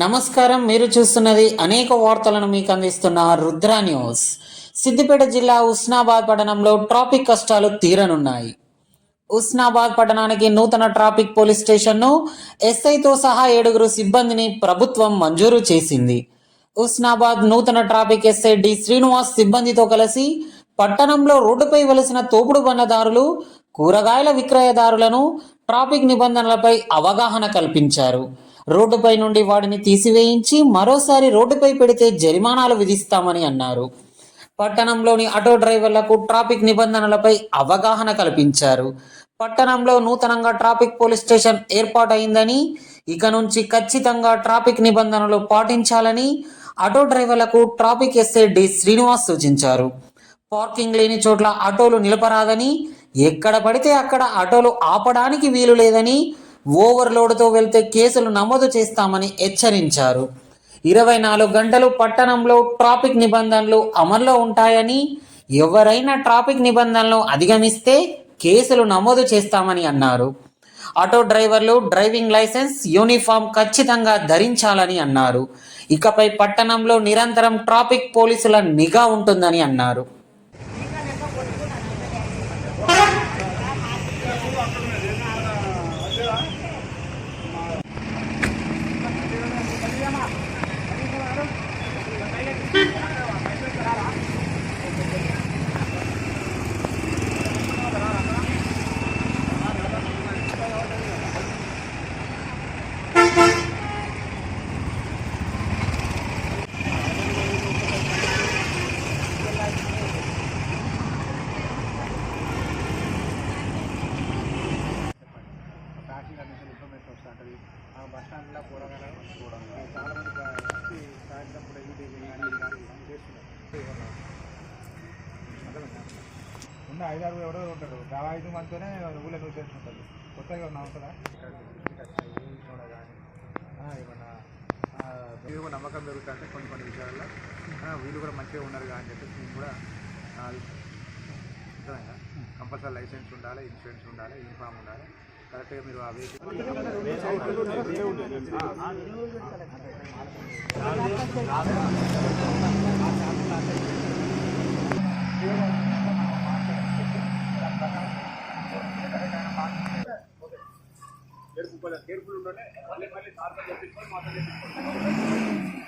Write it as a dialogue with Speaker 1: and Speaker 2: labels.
Speaker 1: నమస్కారం మీరు చూస్తున్నది అనేక వార్తలను మీకు అందిస్తున్న రుద్ర న్యూస్. సిద్దిపేట జిల్లా ఉస్నాబాద్ పట్టణంలో ట్రాఫిక్ కష్టాలు తీరనున్నాయి. ఉస్నాబాద్ పట్టణానికి నూతన ట్రాఫిక్ పోలీస్ స్టేషన్ను ఎస్ఐతో సహా ఏడుగురు సిబ్బందిని ప్రభుత్వం మంజూరు చేసింది. ఉస్నాబాద్ నూతన ట్రాఫిక్ ఎస్ఐ డి శ్రీనివాస్ సిబ్బందితో కలిసి పట్టణంలో రోడ్డుపై వలసిన తోపుడు బండదారులు కూరగాయల విక్రయదారులను ట్రాఫిక్ నిబంధనలపై అవగాహన కల్పించారు. రోడ్డుపై నుండి వాడిని తీసివేయించి మరోసారి రోడ్డుపై పెడితే జరిమానాలు విధిస్తామని అన్నారు. పట్టణంలోని ఆటో డ్రైవర్లకు ట్రాఫిక్ నిబంధనలపై అవగాహన కల్పించారు. పట్టణంలో నూతనంగా ట్రాఫిక్ పోలీస్ స్టేషన్ ఏర్పాటైందని ఇక నుంచి ఖచ్చితంగా ట్రాఫిక్ నిబంధనలు పాటించాలని ఆటో డ్రైవర్లకు ట్రాఫిక్ ఎస్ఐ డి శ్రీనివాస్ సూచించారు. పార్కింగ్ లేని చోట్ల ఆటోలు నిలపరాదని ఎక్కడ పడితే అక్కడ ఆటోలు ఆపడానికి వీలు లేదని ఓవర్లోడ్తో వెళ్తే కేసులు నమోదు చేస్తామని హెచ్చరించారు. ఇరవై నాలుగు గంటలు పట్టణంలో ట్రాఫిక్ నిబంధనలు అమల్లో ఉంటాయని ఎవరైనా ట్రాఫిక్ నిబంధనలు అధిగమిస్తే కేసులు నమోదు చేస్తామని అన్నారు. ఆటో డ్రైవర్లు డ్రైవింగ్ లైసెన్స్ యూనిఫామ్ ఖచ్చితంగా ధరించాలని అన్నారు. ఇకపై పట్టణంలో నిరంతరం ట్రాఫిక్ పోలీసుల నిఘా ఉంటుందని అన్నారు.
Speaker 2: బస్ స్టాండ్లో కూరగాయలు చూడండి చాలా మంది బ- వచ్చి సాయంత్రం కూడా ఈ డీజిల్ కానీ ఇది కానీ ఇవన్నీ చేస్తున్నారు? ఉన్న ఐదారు ఎవరో ఉంటారు. ఆ ఐదు మందితోనే ఊళ్ళో నువ్వు చేసుకుంటారు కొత్తగా చూడ కానీ ఏమన్నా? కూడా నమ్మకం పెరుగుతుంటే కొన్ని కొన్ని విషయాల్లో. వీళ్ళు కూడా మంచిగా ఉన్నారు కానీ చెప్పేసి నేను కూడా కంపల్సరీ లైసెన్స్ ఉండాలి ఇన్సూరెన్స్ ఉండాలి యూనిఫామ్ ఉండాలి. కరెక్ట్గా మీరు ఆ వెహికల్ కేర్ఫుల్ ఉండండి మళ్ళీ మళ్ళీ సార్తో చెప్పించుకొని మాతో చెప్పించుకోండి